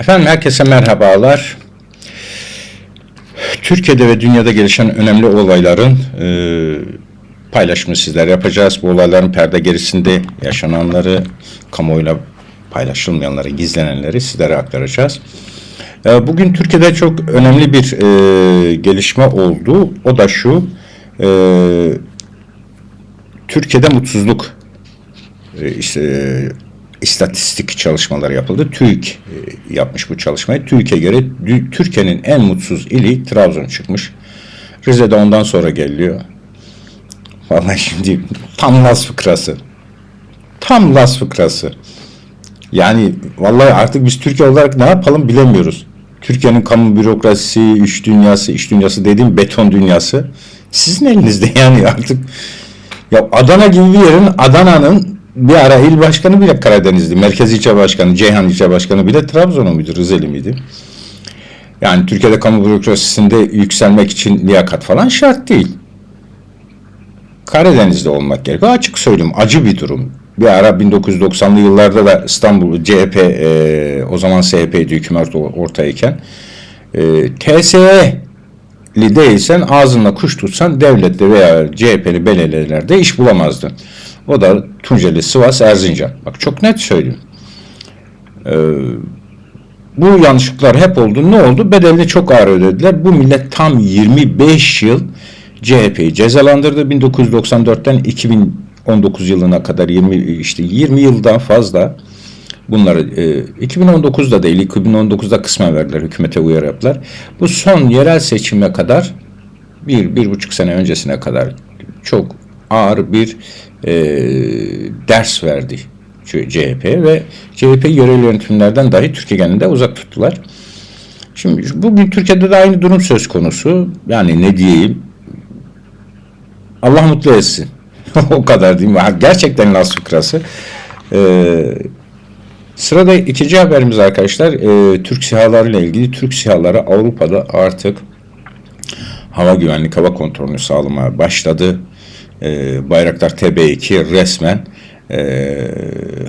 Efendim herkese merhabalar. Türkiye'de ve dünyada gelişen önemli olayların e, paylaşımını sizler yapacağız. Bu olayların perde gerisinde yaşananları, kamuoyuyla paylaşılmayanları, gizlenenleri sizlere aktaracağız. E, bugün Türkiye'de çok önemli bir e, gelişme oldu. O da şu, e, Türkiye'de mutsuzluk e, işte istatistik çalışmaları yapıldı. TÜİK e, yapmış bu çalışmayı. TÜİK'e göre Türkiye'nin en mutsuz ili Trabzon çıkmış. Rize'de ondan sonra geliyor. Vallahi şimdi tam Las fıkrası. Tam Las fıkrası. Yani vallahi artık biz Türkiye olarak ne yapalım bilemiyoruz. Türkiye'nin kamu bürokrasisi, iş dünyası, iş dünyası dediğim beton dünyası sizin elinizde yani artık ya Adana gibi bir yerin Adana'nın bir ara il başkanı bile Karadenizli. Merkez ilçe başkanı, Ceyhan ilçe başkanı bile Trabzon'u muydu, Rizeli miydi? Yani Türkiye'de kamu bürokrasisinde yükselmek için liyakat falan şart değil. Karadeniz'de olmak gerekiyor. Açık söyleyeyim acı bir durum. Bir ara 1990'lı yıllarda da İstanbul CHP e, o zaman CHP'ydi hükümet ortayken e, TSE'li değilsen ağzınla kuş tutsan devlette veya CHP'li belediyelerde iş bulamazdın. O da Tunceli, Sivas, Erzincan. Bak çok net söyleyeyim. Ee, bu yanlışlıklar hep oldu. Ne oldu? Bedelli çok ağır ödediler. Bu millet tam 25 yıl CHP'yi cezalandırdı. 1994'ten 2019 yılına kadar 20 işte 20 yıldan fazla bunları e, 2019'da değil 2019'da kısmen verdiler hükümete uyarı yaptılar. Bu son yerel seçime kadar bir, bir buçuk sene öncesine kadar çok ağır bir e, ders verdi CHP ve CHP yerel yönetimlerden dahi Türkiye genelinde uzak tuttular. Şimdi bugün Türkiye'de de aynı durum söz konusu. Yani ne diyeyim? Allah mutlu etsin. o kadar değil mi? Gerçekten Las fıkrası. Ee, sırada ikinci haberimiz arkadaşlar. E, Türk SİHA'ları ile ilgili. Türk SİHA'ları Avrupa'da artık hava güvenlik, hava kontrolünü sağlamaya başladı. Ee, Bayraktar TB2 resmen e,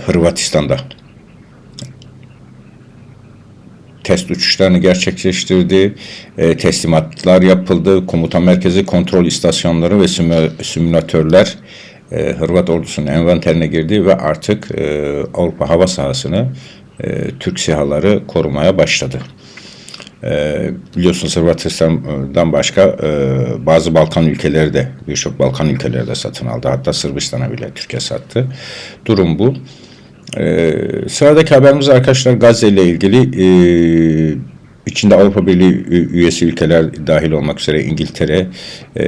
Hırvatistan'da test uçuşlarını gerçekleştirdi. E, teslimatlar yapıldı. Komutan merkezi kontrol istasyonları ve simü- simülatörler e, Hırvat ordusunun envanterine girdi ve artık e, Avrupa hava sahasını e, Türk SİHA'ları korumaya başladı. E, biliyorsunuz Hırvatistan'dan başka e, bazı Balkan ülkeleri de birçok Balkan ülkeleri de satın aldı. Hatta Sırbistan'a bile Türkiye sattı. Durum bu. E, sıradaki haberimiz arkadaşlar Gazze ile ilgili e, içinde Avrupa Birliği üyesi ülkeler dahil olmak üzere İngiltere e,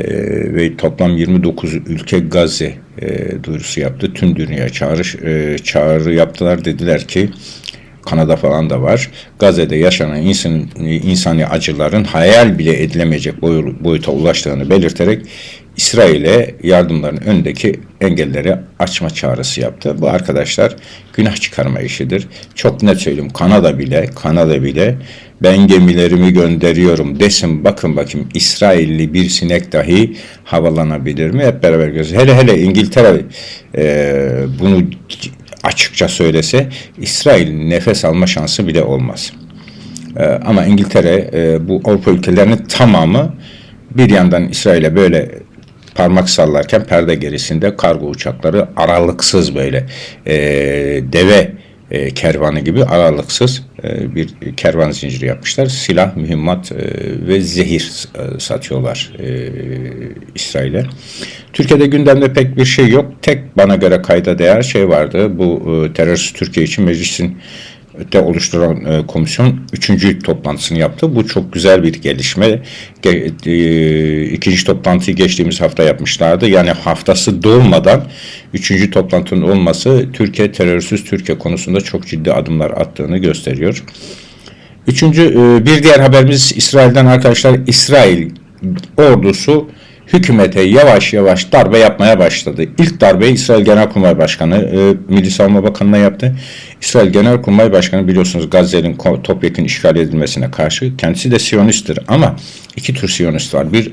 ve toplam 29 ülke Gazze e, duyurusu yaptı. Tüm dünya çağrı, e, çağrı yaptılar. Dediler ki Kanada falan da var. Gazze'de yaşanan insan, insani acıların hayal bile edilemeyecek boy, boyuta ulaştığını belirterek İsrail'e yardımların önündeki engelleri açma çağrısı yaptı. Bu arkadaşlar günah çıkarma işidir. Çok net söyleyeyim Kanada bile, Kanada bile ben gemilerimi gönderiyorum desin bakın bakayım İsrailli bir sinek dahi havalanabilir mi? Hep beraber göreceğiz. Hele hele İngiltere e, bunu açıkça söylese İsrail'in nefes alma şansı bile olmaz. Ee, ama İngiltere e, bu Avrupa ülkelerinin tamamı bir yandan İsrail'e böyle parmak sallarken perde gerisinde kargo uçakları aralıksız böyle e, deve e, kervanı gibi aralıksız e, bir kervan zinciri yapmışlar. Silah, mühimmat e, ve zehir e, satıyorlar e, İsrail'e. Türkiye'de gündemde pek bir şey yok. Tek bana göre kayda değer şey vardı. Bu e, terörist Türkiye için meclisin de oluşturan e, komisyon üçüncü toplantısını yaptı. Bu çok güzel bir gelişme. Ge, e, ikinci toplantıyı geçtiğimiz hafta yapmışlardı. Yani haftası dolmadan üçüncü toplantının olması Türkiye terörsüz Türkiye konusunda çok ciddi adımlar attığını gösteriyor. Üçüncü e, bir diğer haberimiz İsrail'den arkadaşlar. İsrail ordusu hükümete yavaş yavaş darbe yapmaya başladı. İlk darbeyi İsrail Genelkurmay Başkanı, e, Milli Savunma Bakanı'na yaptı. İsrail Genelkurmay Başkanı biliyorsunuz Gazze'nin topyekun işgal edilmesine karşı kendisi de Siyonisttir ama iki tür Siyonist var. Bir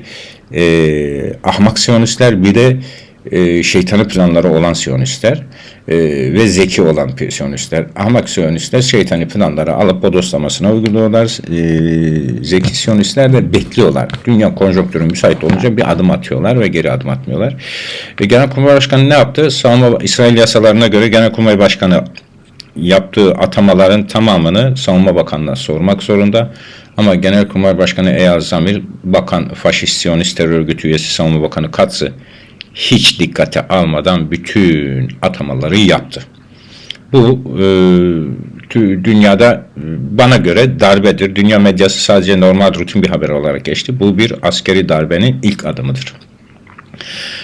e, ahmak Siyonistler bir de e, şeytanı planları olan Siyonistler e, ve zeki olan Siyonistler, ahmak Siyonistler şeytani planları alıp bodoslamasına uyguluyorlar. E, zeki Siyonistler de bekliyorlar. Dünya konjonktürü müsait olunca bir adım atıyorlar ve geri adım atmıyorlar. Ve Genelkurmay Başkanı ne yaptı? Savunma İsrail yasalarına göre Genelkurmay Başkanı yaptığı atamaların tamamını Savunma Bakanı'na sormak zorunda. Ama Genelkurmay Başkanı Eyal Zamir, Bakan Faşist Siyonist Terör Örgütü üyesi Savunma Bakanı Katsı hiç dikkate almadan bütün atamaları yaptı. Bu e, dünyada bana göre darbedir. Dünya medyası sadece normal rutin bir haber olarak geçti. Bu bir askeri darbenin ilk adımıdır.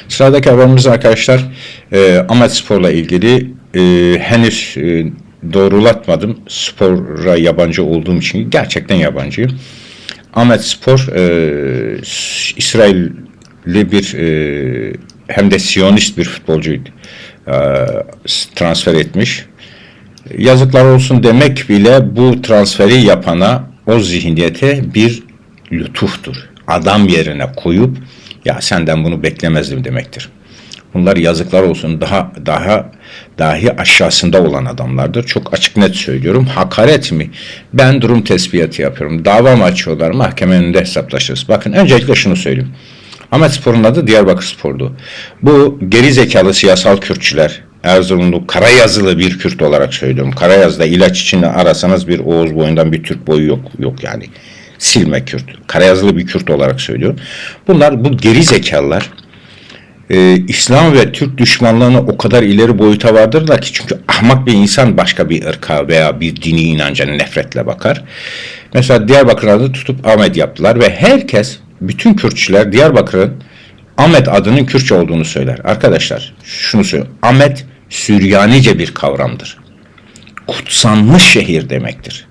Sıradaki haberimiz arkadaşlar e, Ahmet Spor'la ilgili e, henüz e, doğrulatmadım. Spora yabancı olduğum için gerçekten yabancıyım. Ahmet Spor e, İsrailli bir e, hem de Siyonist bir futbolcu e, transfer etmiş. Yazıklar olsun demek bile bu transferi yapana o zihniyete bir lütuftur. Adam yerine koyup ya senden bunu beklemezdim demektir. Bunlar yazıklar olsun daha daha dahi aşağısında olan adamlardır. Çok açık net söylüyorum. Hakaret mi? Ben durum tespiti yapıyorum. Dava mı açıyorlar? Mahkeme önünde hesaplaşırız. Bakın öncelikle şunu söyleyeyim. Ahmet Spor'un adı Diyarbakır Spor'du. Bu geri zekalı siyasal Kürtçüler, Erzurumlu Karayazılı bir Kürt olarak söylüyorum. Karayaz'da ilaç için arasanız bir Oğuz boyundan bir Türk boyu yok yok yani. Silme Kürt. Karayazılı bir Kürt olarak söylüyorum. Bunlar bu geri zekalılar e, İslam ve Türk düşmanlığını o kadar ileri boyuta vardırlar ki çünkü ahmak bir insan başka bir ırka veya bir dini inanca nefretle bakar. Mesela Diyarbakır'da tutup Ahmet yaptılar ve herkes bütün Kürtçüler Diyarbakır'ın Ahmet adının Kürtçe olduğunu söyler. Arkadaşlar şunu söylüyorum. Ahmet Süryanice bir kavramdır. Kutsanmış şehir demektir.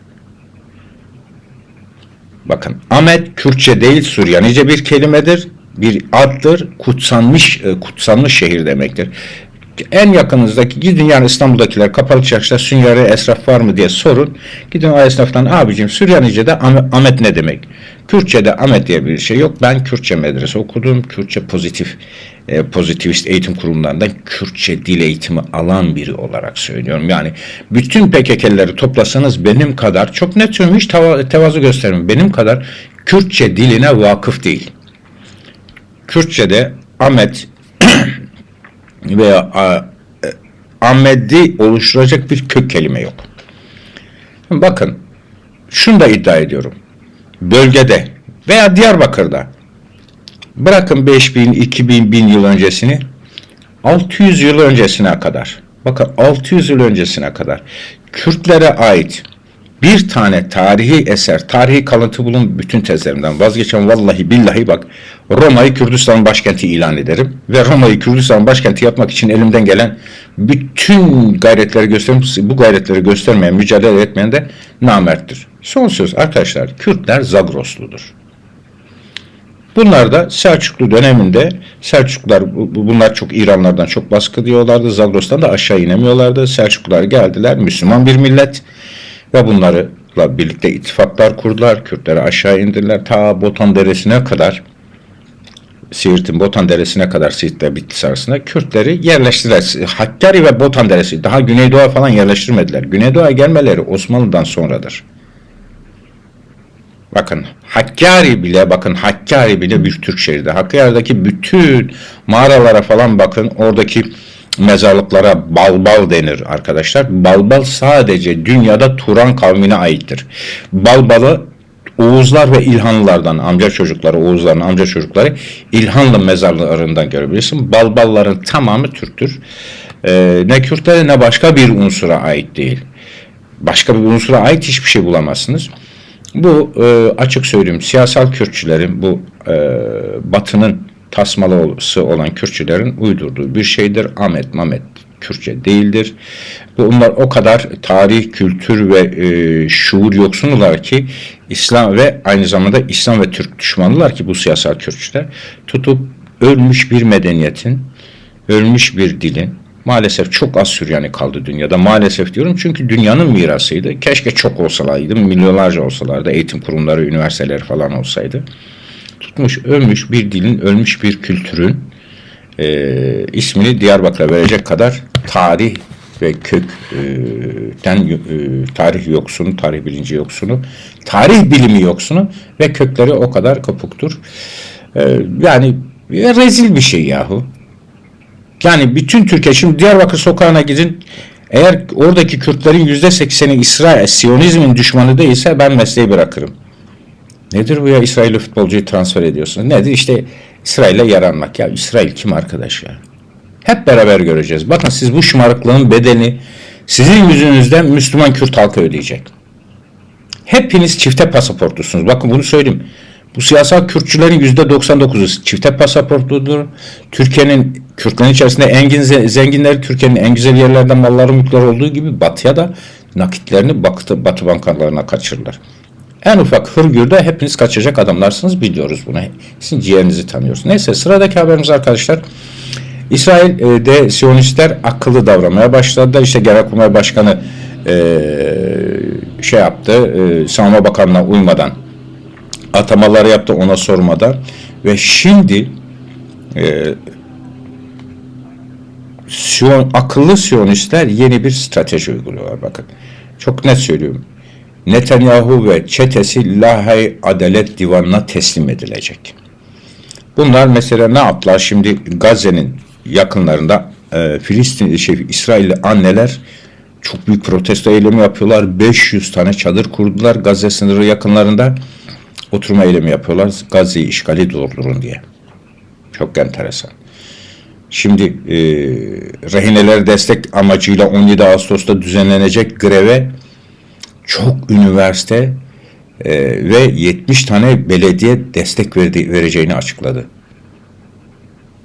Bakın Ahmet Kürtçe değil Süryanice bir kelimedir bir addır. Kutsanmış e, kutsanmış şehir demektir. En yakınızdaki gidin yani İstanbul'dakiler kapalı çarşıda Süryani esnaf var mı diye sorun. Gidin o esnaftan abicim Süryanice'de Ahmet ne demek? Kürtçe'de Ahmet diye bir şey yok. Ben Kürtçe medrese okudum. Kürtçe pozitif e, pozitivist eğitim kurumlarından Kürtçe dil eğitimi alan biri olarak söylüyorum. Yani bütün PKK'lileri toplasanız benim kadar çok net söylüyorum hiç tevazu göstermiyorum. Benim kadar Kürtçe diline vakıf değil. Kürtçe'de Ahmet veya e, Ahmedi oluşturacak bir kök kelime yok. Bakın şunu da iddia ediyorum. Bölgede veya Diyarbakır'da bırakın 5000, 2000, 1000 yıl öncesini 600 yıl öncesine kadar bakın 600 yıl öncesine kadar Kürtlere ait bir tane tarihi eser, tarihi kalıntı bulun bütün tezlerimden vazgeçen vallahi billahi bak Roma'yı Kürdistan başkenti ilan ederim ve Roma'yı Kürdistan başkenti yapmak için elimden gelen bütün gayretleri gösteririm. Bu gayretleri göstermeyen, mücadele etmeyen de namerttir. Son söz arkadaşlar, Kürtler Zagrosludur. Bunlar da Selçuklu döneminde Selçuklular bunlar çok İranlardan çok baskı diyorlardı. Zagros'tan da aşağı inemiyorlardı. Selçuklular geldiler. Müslüman bir millet ve bunlarla birlikte ittifaklar kurdular. Kürtleri aşağı indirdiler. Ta Botan Deresi'ne kadar Siirt'in Botan Deresi'ne kadar Siirt'le Bitlis arasında Kürtleri yerleştirdiler. Hakkari ve Botan Deresi daha Güneydoğu'ya falan yerleştirmediler. Güneydoğu'ya gelmeleri Osmanlı'dan sonradır. Bakın Hakkari bile bakın Hakkari bile bir Türk şehri. Hakkari'deki bütün mağaralara falan bakın oradaki mezarlıklara balbal denir arkadaşlar. Balbal sadece dünyada Turan kavmine aittir. Balbalı Oğuzlar ve İlhanlılardan amca çocukları, Oğuzların amca çocukları İlhanlı mezarlarından görebilirsin. Balbalların tamamı Türktür. Ee, ne Kürtlere ne başka bir unsura ait değil. Başka bir unsura ait hiçbir şey bulamazsınız. Bu e, açık söyleyeyim siyasal Kürtçülerin bu e, batının tasmalısı olan Kürtçülerin uydurduğu bir şeydir. Ahmet Mamet Kürtçe değildir. Bunlar o kadar tarih, kültür ve e, şuur yoksunular ki İslam ve aynı zamanda İslam ve Türk düşmanılar ki bu siyasal Kürtçüler tutup ölmüş bir medeniyetin, ölmüş bir dilin, maalesef çok az Süryani kaldı dünyada. Maalesef diyorum çünkü dünyanın mirasıydı. Keşke çok olsalardı, milyonlarca olsalardı, eğitim kurumları, üniversiteler falan olsaydı tutmuş ölmüş bir dilin, ölmüş bir kültürün e, ismini Diyarbakır'a verecek kadar tarih ve kökten e, tarih yoksunu, tarih bilinci yoksunu, tarih bilimi yoksunu ve kökleri o kadar kopuktur. E, yani e, rezil bir şey yahu. Yani bütün Türkiye şimdi Diyarbakır sokağına gidin. Eğer oradaki Kürtlerin yüzde sekseni İsrail, Siyonizmin düşmanı değilse ben mesleği bırakırım. Nedir bu ya İsrail'li futbolcuyu transfer ediyorsunuz? Nedir? İşte İsrail'e yaranmak. Ya İsrail kim arkadaş ya? Hep beraber göreceğiz. Bakın siz bu şımarıklığın bedelini sizin yüzünüzden Müslüman Kürt halkı ödeyecek. Hepiniz çifte pasaportlusunuz. Bakın bunu söyleyeyim. Bu siyasal Kürtçülerin yüzde 99'u çifte pasaportludur. Türkiye'nin Kürtlerin içerisinde en zenginleri Türkiye'nin en güzel yerlerden malları mülkler olduğu gibi batıya da nakitlerini batı, batı bankalarına kaçırırlar. En ufak hırgürde hepiniz kaçacak adamlarsınız biliyoruz bunu. Sizin ciğerinizi tanıyoruz. Neyse sıradaki haberimiz arkadaşlar. İsrail'de Siyonistler akıllı davranmaya başladılar. İşte Genelkurmay Başkanı e, şey yaptı, e, Savunma Bakanı'na uymadan atamaları yaptı ona sormadan ve şimdi e, Siyon, akıllı Siyonistler yeni bir strateji uyguluyorlar bakın. Çok net söylüyorum. Netanyahu ve çetesi Lahay Adalet Divanı'na teslim edilecek. Bunlar mesela ne yaptılar? Şimdi Gazze'nin yakınlarında e, Filistin, şey, İsrailli anneler çok büyük protesto eylemi yapıyorlar. 500 tane çadır kurdular Gazze sınırı yakınlarında. Oturma eylemi yapıyorlar. Gazze'yi işgali durdurun diye. Çok enteresan. Şimdi e, rehineler destek amacıyla 17 Ağustos'ta düzenlenecek greve çok üniversite e, ve 70 tane belediye destek verdi, vereceğini açıkladı.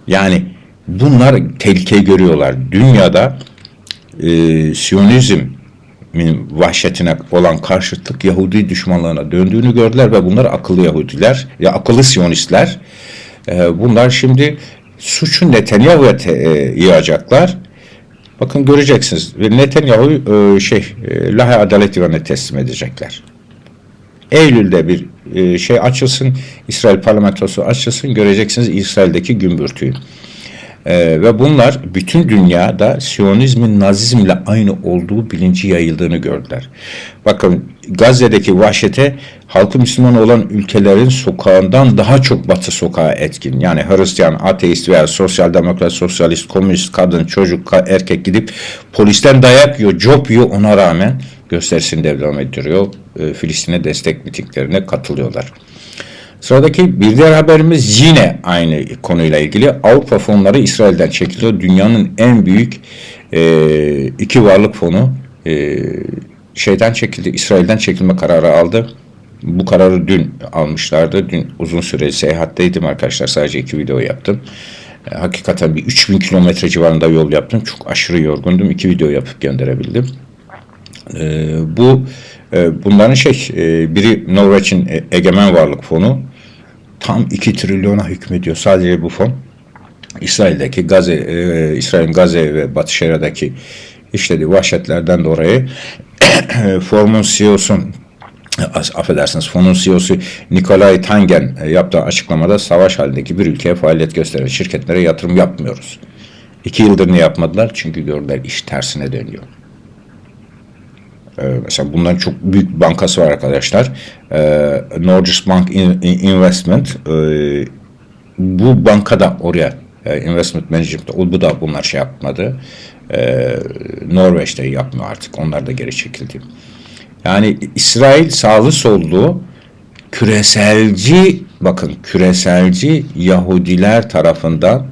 Yani bunlar tehlikeyi görüyorlar. Dünyada e, Siyonizmin vahşetine olan karşıtlık Yahudi düşmanlığına döndüğünü gördüler ve bunlar akıllı Yahudiler ya akıllı Siyonistler. E, bunlar şimdi suçu Netanyahu'ya e, yığacaklar. Bakın göreceksiniz. Netanyahu e, şey e, Lahey Adalet Divanı'na teslim edecekler. Eylül'de bir e, şey açılsın, İsrail parlamentosu açılsın, göreceksiniz İsrail'deki gümbürtüyü. Ee, ve bunlar bütün dünyada Siyonizmin Nazizmle aynı olduğu bilinci yayıldığını gördüler. Bakın Gazze'deki vahşete halkı Müslüman olan ülkelerin sokağından daha çok batı sokağa etkin. Yani Hristiyan, ateist veya sosyal demokrat, sosyalist, komünist, kadın, çocuk, erkek gidip polisten dayak yiyor, cop yiyor ona rağmen gösterisini devam ettiriyor. E, Filistin'e destek mitinglerine katılıyorlar. Sıradaki bir diğer haberimiz yine aynı konuyla ilgili. Avrupa fonları İsrail'den çekiliyor. Dünyanın en büyük e, iki varlık fonu e, şeyden çekildi. İsrail'den çekilme kararı aldı. Bu kararı dün almışlardı. Dün uzun süre seyahatteydim arkadaşlar. Sadece iki video yaptım. E, hakikaten bir 3000 kilometre civarında yol yaptım. Çok aşırı yorgundum. İki video yapıp gönderebildim. E, bu e, bunların şey e, biri Norveç'in e, egemen varlık fonu tam 2 trilyona hükmediyor sadece bu fon. İsrail'deki Gazze, e, İsrail'in Gazze ve Batı Şeria'daki işlediği vahşetlerden dolayı Formun CEO'sun affedersiniz fonun CEO'su Nikolay Tangen e, yaptığı açıklamada savaş halindeki bir ülkeye faaliyet gösteren şirketlere yatırım yapmıyoruz. İki yıldır ne yapmadılar? Çünkü gördüler iş tersine dönüyor. Ee, mesela bundan çok büyük bankası var arkadaşlar. Ee, Norges Bank Investment e, bu bankada oraya e, investment management o bu da bunlar şey yapmadı. Ee, Norveç'te yapmıyor artık. Onlar da geri çekildi. Yani İsrail sağlı sollu küreselci bakın küreselci Yahudiler tarafından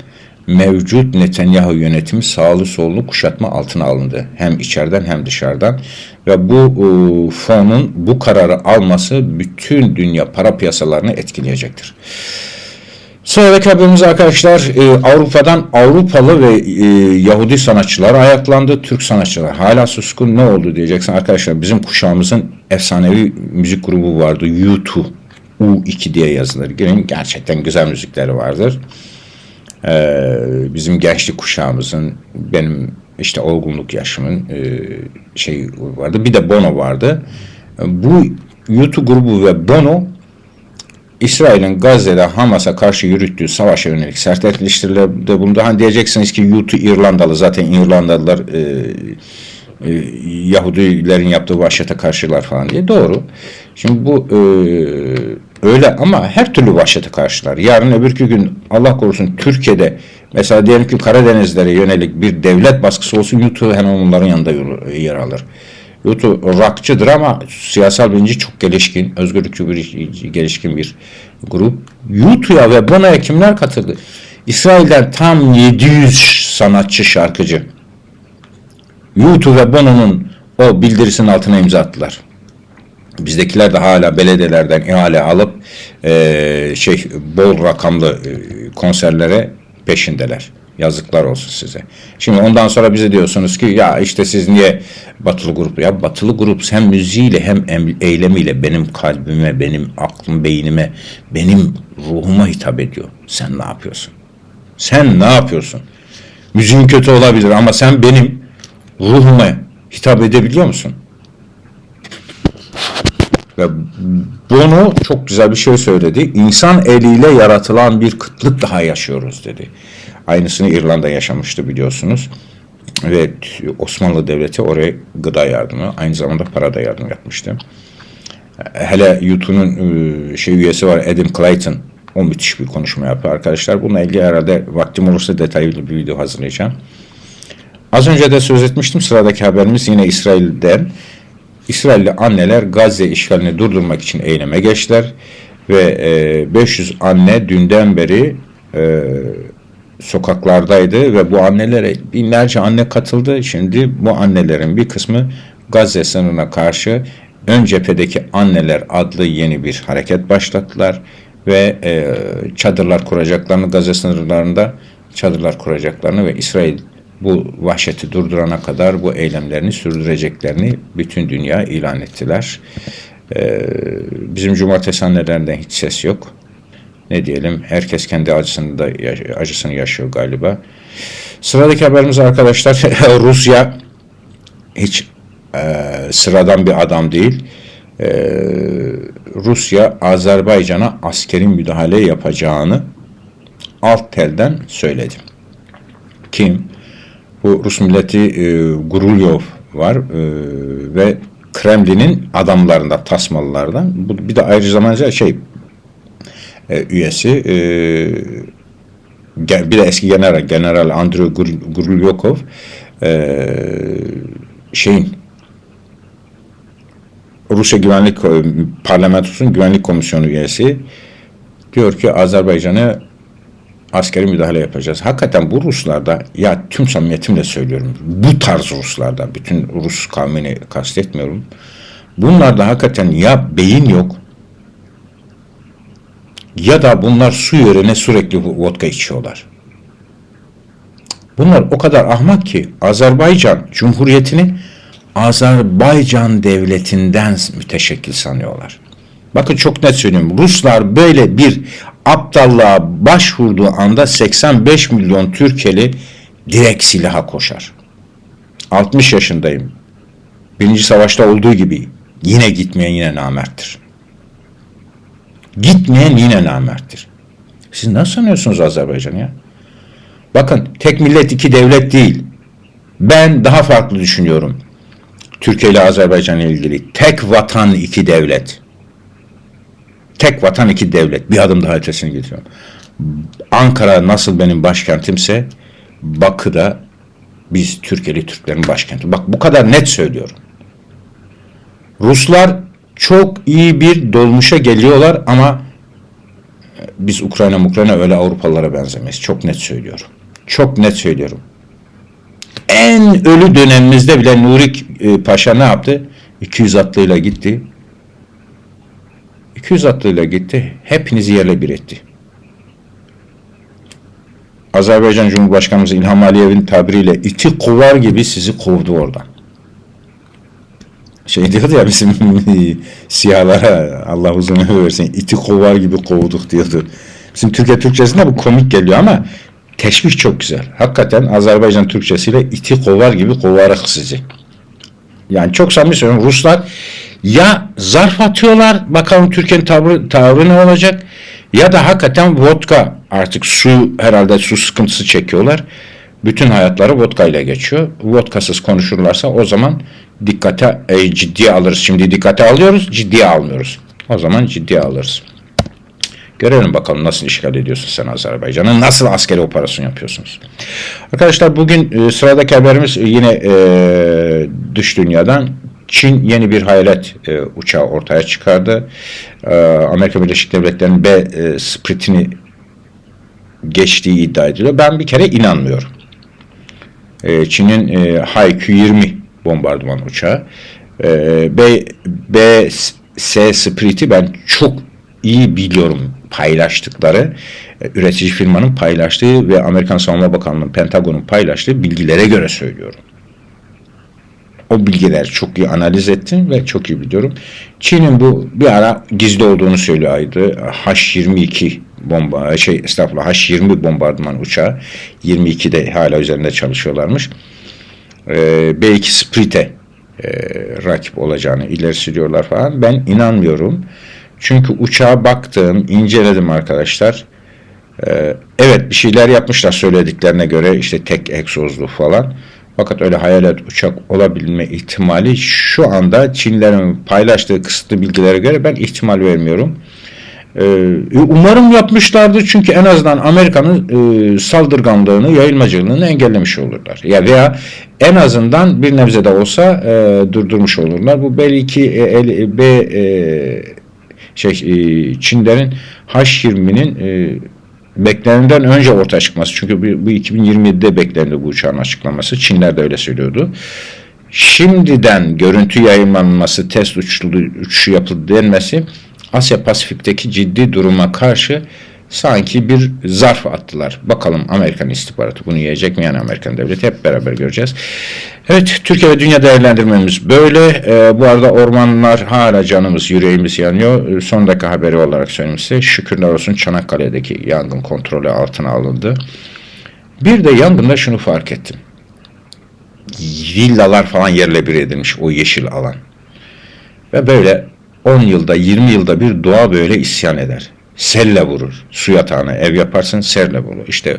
mevcut Netanyahu yönetimi sağlı sollu kuşatma altına alındı. Hem içeriden hem dışarıdan. Ve bu e, fonun bu kararı alması bütün dünya para piyasalarını etkileyecektir. Sıradaki haberimiz arkadaşlar e, Avrupa'dan Avrupalı ve e, Yahudi sanatçılar ayaklandı. Türk sanatçılar hala suskun ne oldu diyeceksin arkadaşlar. Bizim kuşağımızın efsanevi müzik grubu vardı. U2. U2 diye yazılır. Gelin gerçekten güzel müzikleri vardır. Ee, bizim gençlik kuşağımızın benim işte olgunluk yaşımın e, şey vardı. Bir de Bono vardı. Bu YouTube grubu ve Bono İsrail'in Gazze'de Hamas'a karşı yürüttüğü savaşa yönelik sert eleştirilerde bulundu. Hani diyeceksiniz ki YouTube İrlandalı zaten İrlandalılar e, e, Yahudilerin yaptığı vahşete karşılar falan diye. Doğru. Şimdi bu e, öyle ama her türlü vahşete karşılar. Yarın öbürkü gün Allah korusun Türkiye'de mesela diyelim ki Karadenizlere yönelik bir devlet baskısı olsun YouTube hemen onların yanında yer- alır. YouTube rockçıdır ama siyasal bilinci çok gelişkin, özgürlükçü bir gelişkin bir grup. YouTube'a ve buna kimler katıldı? İsrail'den tam 700 sanatçı, şarkıcı. YouTube ve Bono'nun o bildirisinin altına imza attılar. Bizdekiler de hala belediyelerden ihale alıp eee, şey bol rakamlı eee, konserlere peşindeler. Yazıklar olsun size. Şimdi ondan sonra bize diyorsunuz ki ya işte siz niye batılı grup ya batılı grup hem müziğiyle hem em- eylemiyle benim kalbime, benim aklım, beynime, benim ruhuma hitap ediyor. Sen ne yapıyorsun? Sen ne yapıyorsun? Müziğin kötü olabilir ama sen benim ruhuma hitap edebiliyor musun? Ve Bono çok güzel bir şey söyledi. İnsan eliyle yaratılan bir kıtlık daha yaşıyoruz dedi. Aynısını İrlanda yaşamıştı biliyorsunuz. Ve Osmanlı Devleti oraya gıda yardımı, aynı zamanda para da yardım yapmıştı. Hele YouTube'un e, şey üyesi var Adam Clayton. O müthiş bir konuşma yapıyor arkadaşlar. Bununla ilgili herhalde vaktim olursa detaylı bir video hazırlayacağım. Az önce de söz etmiştim. Sıradaki haberimiz yine İsrail'den. İsrailli anneler Gazze işgalini durdurmak için eyleme geçtiler ve e, 500 anne dünden beri e, sokaklardaydı ve bu annelere binlerce anne katıldı. Şimdi bu annelerin bir kısmı Gazze sınırına karşı ön cephedeki anneler adlı yeni bir hareket başlattılar ve e, çadırlar kuracaklarını Gazze sınırlarında çadırlar kuracaklarını ve İsrail bu vahşeti durdurana kadar bu eylemlerini sürdüreceklerini bütün dünya ilan ettiler. Ee, bizim cumartesi annelerinden hiç ses yok. Ne diyelim herkes kendi acısını da acısını yaşıyor galiba. Sıradaki haberimiz arkadaşlar Rusya hiç e, sıradan bir adam değil. E, Rusya Azerbaycan'a askeri müdahale yapacağını alt telden söyledi. Kim? Bu Rus milleti e, Gurulyov var e, ve Kremlin'in adamlarından, tasmalılardan. Bu, bir de ayrı zamanda şey e, üyesi e, bir de eski general, General Andrei Gur- Gurulyokov e, şeyin Rusya Güvenlik Parlamentosu'nun Güvenlik Komisyonu üyesi diyor ki Azerbaycan'ı askeri müdahale yapacağız. Hakikaten bu Ruslarda ya tüm samimiyetimle söylüyorum. Bu tarz Ruslarda bütün Rus kavmini kastetmiyorum. Bunlarda hakikaten ya beyin yok ya da bunlar su yerine sürekli vodka içiyorlar. Bunlar o kadar ahmak ki Azerbaycan Cumhuriyeti'ni Azerbaycan devletinden müteşekkil sanıyorlar. Bakın çok net söyleyeyim. Ruslar böyle bir aptallığa başvurduğu anda 85 milyon Türkeli direkt silaha koşar. 60 yaşındayım. Birinci savaşta olduğu gibi yine gitmeyen yine namerttir. Gitmeyen yine namerttir. Siz nasıl sanıyorsunuz Azerbaycan'ı ya? Bakın tek millet iki devlet değil. Ben daha farklı düşünüyorum. Türkiye ile Azerbaycan ile ilgili. Tek vatan iki devlet. Tek vatan iki devlet. Bir adım daha ötesini getiriyorum. Ankara nasıl benim başkentimse Bakı'da biz Türkiye'li Türklerin başkenti. Bak bu kadar net söylüyorum. Ruslar çok iyi bir dolmuşa geliyorlar ama biz Ukrayna Ukrayna öyle Avrupalılara benzemeyiz. Çok net söylüyorum. Çok net söylüyorum. En ölü dönemimizde bile Nuri e, Paşa ne yaptı? 200 atlıyla gitti. 200 atlıyla gitti. Hepinizi yerle bir etti. Azerbaycan Cumhurbaşkanımız İlham Aliyev'in tabiriyle iti kovar gibi sizi kovdu oradan. Şey diyordu ya bizim siyahlara Allah uzun ömür versin iti kovar gibi kovduk diyordu. Bizim Türkiye Türkçesinde bu komik geliyor ama teşbih çok güzel. Hakikaten Azerbaycan Türkçesiyle iti kovar gibi kovarık sizi. Yani çok samimi söylüyorum Ruslar ya zarf atıyorlar bakalım Türkiye'nin tavrı, tavrı ne olacak Ya da hakikaten vodka artık su herhalde su sıkıntısı çekiyorlar. Bütün hayatları vodka ile geçiyor. Vodkasız konuşurlarsa o zaman dikkate e, ciddiye alırız. Şimdi dikkate alıyoruz, ciddiye almıyoruz. O zaman ciddiye alırız. Görelim bakalım nasıl işgal ediyorsun sen Azerbaycan'ı, nasıl askeri operasyon yapıyorsunuz. Arkadaşlar bugün e, sıradaki haberimiz yine e, dış dünyadan. Çin yeni bir hayalet e, uçağı ortaya çıkardı. E, Amerika Birleşik Devletleri'nin B e, Spirit'ini geçtiği iddia ediliyor. Ben bir kere inanmıyorum. E, Çin'in e, HQ-20 bombardıman uçağı. E, B, B S Spirit'i ben çok iyi biliyorum paylaştıkları e, üretici firmanın paylaştığı ve Amerikan Savunma Bakanlığı'nın Pentagon'un paylaştığı bilgilere göre söylüyorum. O bilgiler çok iyi analiz ettim ve çok iyi biliyorum. Çin'in bu bir ara gizli olduğunu söylüyordu. H-22 bomba şey estağfurullah H-20 bombardıman uçağı 22'de hala üzerinde çalışıyorlarmış. Ee, B2 Spirit'e e, rakip olacağını ileri sürüyorlar falan. Ben inanmıyorum. Çünkü uçağa baktım, inceledim arkadaşlar. Ee, evet bir şeyler yapmışlar söylediklerine göre işte tek egzozlu falan. Fakat öyle hayalet uçak olabilme ihtimali şu anda Çinlerin paylaştığı kısıtlı bilgilere göre ben ihtimal vermiyorum. Ee, umarım yapmışlardır çünkü en azından Amerika'nın e, saldırganlığını, yayılmacılığını engellemiş olurlar. Ya veya en azından bir nebze de olsa e, durdurmuş olurlar. Bu belki el, B e, şey Çinlerin H20'nin e, beklenenden önce ortaya çıkması. Çünkü bu, bu 2027'de beklendi bu uçağın açıklaması. Çinler de öyle söylüyordu. Şimdiden görüntü yayınlanması, test uçuşu, uçuşu yapıldı denmesi Asya Pasifik'teki ciddi duruma karşı sanki bir zarf attılar. Bakalım Amerikan istihbaratı bunu yiyecek mi? Yani Amerikan devleti hep beraber göreceğiz. Evet Türkiye ve dünya değerlendirmemiz böyle. Ee, bu arada ormanlar hala canımız, yüreğimiz yanıyor. Ee, son dakika haberi olarak söyleyeyim size. Şükürler olsun Çanakkale'deki yangın kontrolü altına alındı. Bir de yangında şunu fark ettim. Villalar falan yerle bir edilmiş o yeşil alan. Ve böyle 10 yılda 20 yılda bir doğa böyle isyan eder. Selle vurur. Su yatağına ev yaparsın serle vurur. İşte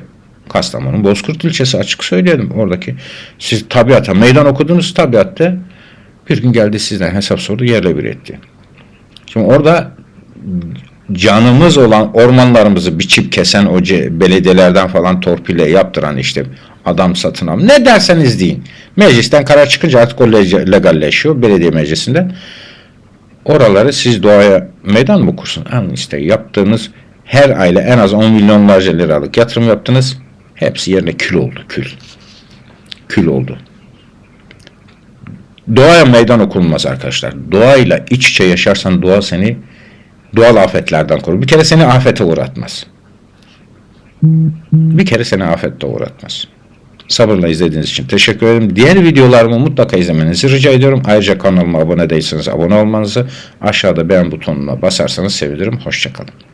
Kastamonu Bozkurt ilçesi açık söyleyelim oradaki. Siz tabiata meydan okudunuz tabiatta bir gün geldi sizden hesap sordu yerle bir etti. Şimdi orada canımız olan ormanlarımızı biçip kesen o belediyelerden falan torpille yaptıran işte adam satın al. Ne derseniz deyin. Meclisten karar çıkınca artık o legalleşiyor belediye meclisinden. Oraları siz doğaya meydan mı kursun? Yani işte yaptığınız her aile en az 10 milyonlarca liralık yatırım yaptınız. Hepsi yerine kül oldu. Kül. Kül oldu. Doğaya meydan okunmaz arkadaşlar. Doğayla iç içe yaşarsan doğa seni doğal afetlerden korur. Bir kere seni afete uğratmaz. Bir kere seni afette uğratmaz. Sabırla izlediğiniz için teşekkür ederim. Diğer videolarımı mutlaka izlemenizi rica ediyorum. Ayrıca kanalıma abone değilseniz abone olmanızı aşağıda beğen butonuna basarsanız sevinirim. Hoşçakalın.